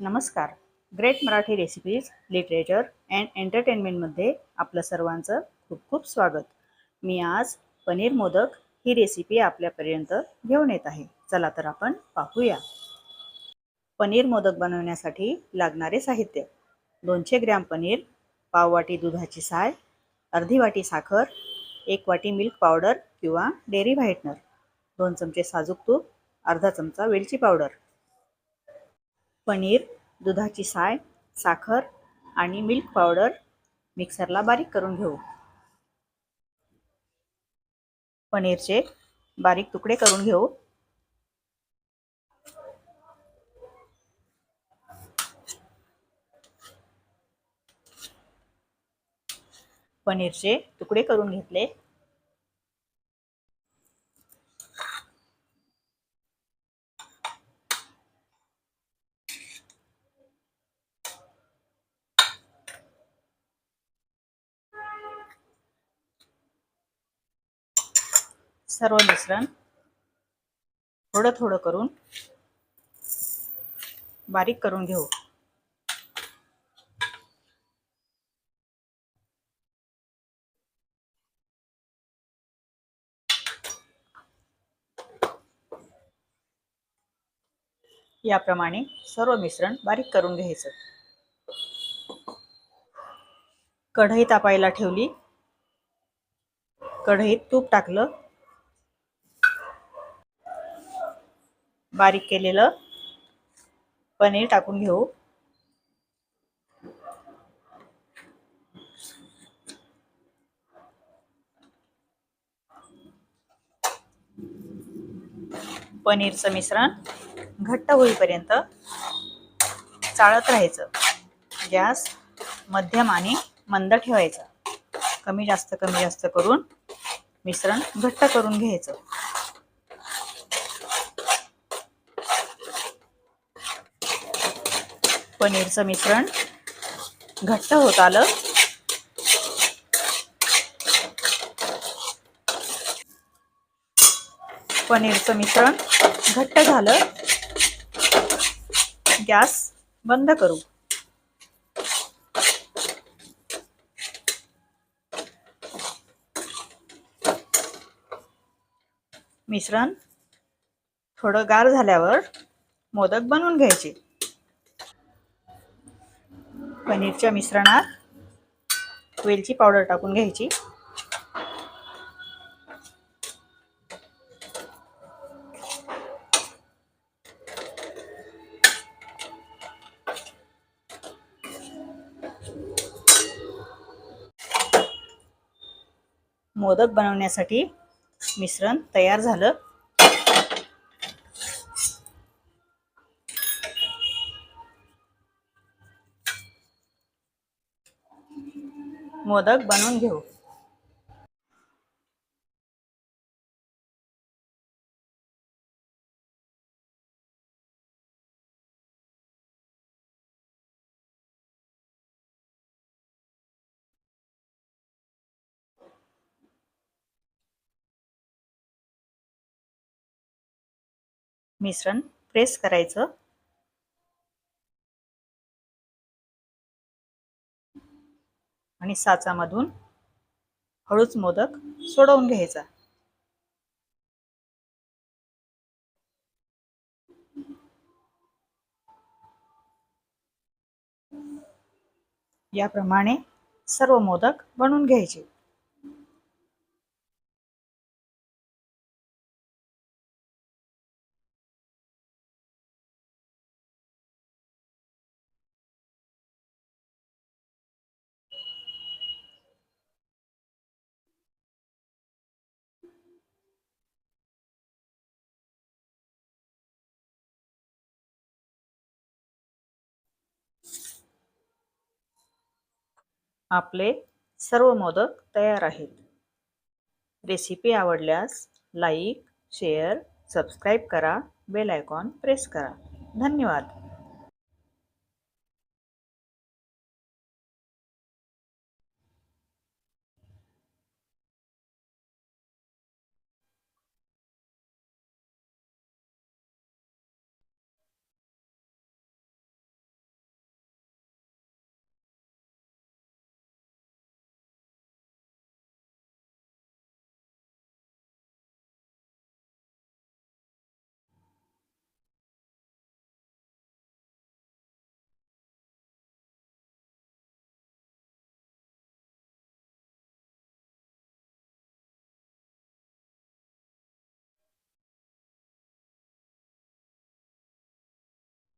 नमस्कार. Great Marathi recipes literature and एंटरटेनमेंटमध्ये आपलं सर्वांचं खूप खूप स्वागत. मी आज पनीर मोदक ही रेसिपी आपल्यापर्यंत घेऊन येत आहे. चला तर आपण पाहूया. पनीर मोदक बनवण्यासाठी लागणारे साहित्य. दोनशे ग्रॅम पनीर पाव वाटी दुधाची साय अर्धी वाटी साखर एक वाटी मिल्क पावडर किंवा डेअरी व्हाईटनर दोन चमचे साजूक तूप अर्धा चमचा वेलची पावडर पनीर दुधाची साय साखर आणि मिल्क पावडर मिक्सरला बारीक करून घेऊ. पनीरचे बारीक तुकडे करून घेऊ. पनीरचे तुकडे करून घेतले. सर्व मिश्रण थोडं थोडं करून बारीक करून घेऊ. याप्रमाणे सर्व मिश्रण बारीक करून घ्यायचं. कढई तापायला ठेवली. कढईत तूप टाकलं. बारीक केलेलं पनीर टाकून घेऊ. पनीरचं मिश्रण घट्ट होईपर्यंत चाळत राहायचं. गॅस मध्यम आणि मंद ठेवायचा. कमी जास्त कमी जास्त करून मिश्रण घट्ट करून घ्यायचं. पनीरचं मिश्रण. घट्ट होत आलं. पनीरचं मिश्रण घट्ट झालं. गॅस बंद करू. मिश्रण थोडं गार झाल्यावर मोदक बनवून घ्यायचे. पनीरच्या मिश्रणात वेलची पावडर टाकून घ्यायची. मोदक बनवण्यासाठी मिश्रण तयार झालं. मोदक बनवून घेऊ. मिश्रण प्रेस करायचं. आणि साचामधून हळूच मोदक सोडवून घ्यायचा. याप्रमाणे सर्व मोदक बनवून घ्यायचे. आपले सर्व मोदक तयार आहेत. रेसिपी आवडल्यास लाईक शेअर सबस्क्राईब करा. बेल आयकॉन प्रेस करा. धन्यवाद.